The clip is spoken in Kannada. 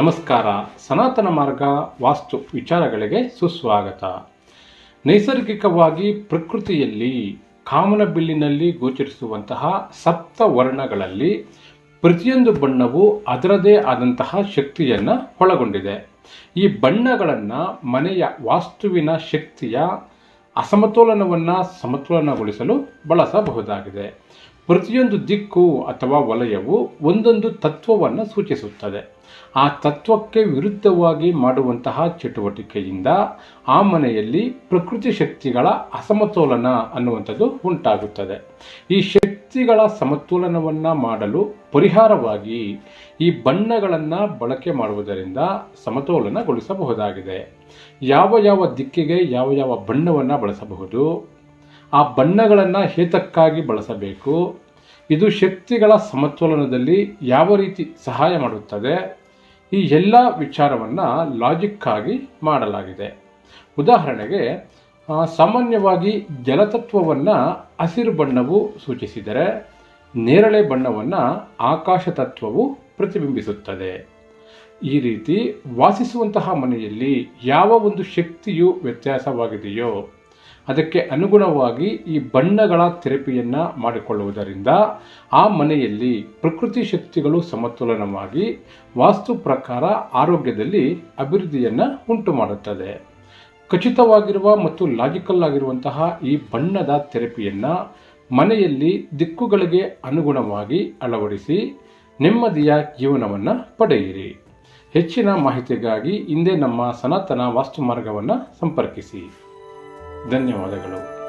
ನಮಸ್ಕಾರ. ಸನಾತನ ಮಾರ್ಗ ವಾಸ್ತು ವಿಚಾರಗಳಿಗೆ ಸುಸ್ವಾಗತ. ನೈಸರ್ಗಿಕವಾಗಿ ಪ್ರಕೃತಿಯಲ್ಲಿ ಕಾಮನಬಿಲ್ಲಿನಲ್ಲಿ ಗೋಚರಿಸುವಂತಹ ಸಪ್ತ ವರ್ಣಗಳಲ್ಲಿ ಪ್ರತಿಯೊಂದು ಬಣ್ಣವು ಅದರದೇ ಆದಂತಹ ಶಕ್ತಿಯನ್ನು ಒಳಗೊಂಡಿದೆ. ಈ ಬಣ್ಣಗಳನ್ನು ಮನೆಯ ವಾಸ್ತುವಿನ ಶಕ್ತಿಯ ಅಸಮತೋಲನವನ್ನು ಸಮತೋಲನಗೊಳಿಸಲು ಬಳಸಬಹುದಾಗಿದೆ. ಪ್ರತಿಯೊಂದು ದಿಕ್ಕು ಅಥವಾ ವಲಯವು ಒಂದೊಂದು ತತ್ವವನ್ನು ಸೂಚಿಸುತ್ತದೆ. ಆ ತತ್ವಕ್ಕೆ ವಿರುದ್ಧವಾಗಿ ಮಾಡುವಂತಹ ಚಟುವಟಿಕೆಯಿಂದ ಆ ಮನೆಯಲ್ಲಿ ಪ್ರಕೃತಿ ಶಕ್ತಿಗಳ ಅಸಮತೋಲನ ಅನ್ನುವಂಥದ್ದು ಉಂಟಾಗುತ್ತದೆ. ಈ ಶಕ್ತಿಗಳ ಸಮತೋಲನವನ್ನು ಮಾಡಲು ಪರಿಹಾರವಾಗಿ ಈ ಬಣ್ಣಗಳನ್ನು ಬಳಕೆ ಮಾಡುವುದರಿಂದ ಸಮತೋಲನಗೊಳಿಸಬಹುದಾಗಿದೆ. ಯಾವ ಯಾವ ದಿಕ್ಕಿಗೆ ಯಾವ ಯಾವ ಬಣ್ಣವನ್ನು ಬಳಸಬಹುದು, ಆ ಬಣ್ಣಗಳನ್ನು ಹೇತಕ್ಕಾಗಿ ಬಳಸಬೇಕು, ಇದು ಶಕ್ತಿಗಳ ಸಮತೋಲನದಲ್ಲಿ ಯಾವ ರೀತಿ ಸಹಾಯ ಮಾಡುತ್ತದೆ, ಈ ಎಲ್ಲ ವಿಚಾರವನ್ನು ಲಾಜಿಕ್ಕಾಗಿ ಮಾಡಲಾಗಿದೆ. ಉದಾಹರಣೆಗೆ ಸಾಮಾನ್ಯವಾಗಿ ಜಲತತ್ವವನ್ನು ಹಸಿರು ಬಣ್ಣವು ಸೂಚಿಸಿದರೆ ನೇರಳೆ ಬಣ್ಣವನ್ನು ಆಕಾಶ ತತ್ವವು ಪ್ರತಿಬಿಂಬಿಸುತ್ತದೆ. ಈ ರೀತಿ ವಾಸಿಸುವಂತಹ ಮನೆಯಲ್ಲಿ ಯಾವ ಒಂದು ಶಕ್ತಿಯು ವ್ಯತ್ಯಾಸವಾಗಿದೆಯೋ ಅದಕ್ಕೆ ಅನುಗುಣವಾಗಿ ಈ ಬಣ್ಣಗಳ ಥೆರಪಿಯನ್ನು ಮಾಡಿಕೊಳ್ಳುವುದರಿಂದ ಆ ಮನೆಯಲ್ಲಿ ಪ್ರಕೃತಿ ಶಕ್ತಿಗಳು ಸಮತೋಲನವಾಗಿ ವಾಸ್ತು ಪ್ರಕಾರ ಆರೋಗ್ಯದಲ್ಲಿ ಅಭಿವೃದ್ಧಿಯನ್ನು ಉಂಟು ಮಾಡುತ್ತದೆ ಖಚಿತವಾಗಿರುವ ಮತ್ತು ಲಾಜಿಕಲ್ ಆಗಿರುವಂತಹ ಈ ಬಣ್ಣದ ಥೆರಪಿಯನ್ನು ಮನೆಯಲ್ಲಿ ದಿಕ್ಕುಗಳಿಗೆ ಅನುಗುಣವಾಗಿ ಅಳವಡಿಸಿ ನೆಮ್ಮದಿಯ ಜೀವನವನ್ನು ಪಡೆಯಿರಿ. ಹೆಚ್ಚಿನ ಮಾಹಿತಿಗಾಗಿ ಹಿಂದೆ ನಮ್ಮ ಸನಾತನ ವಾಸ್ತು ಮಾರ್ಗವನ್ನು ಸಂಪರ್ಕಿಸಿ. ಧನ್ಯವಾದಗಳು.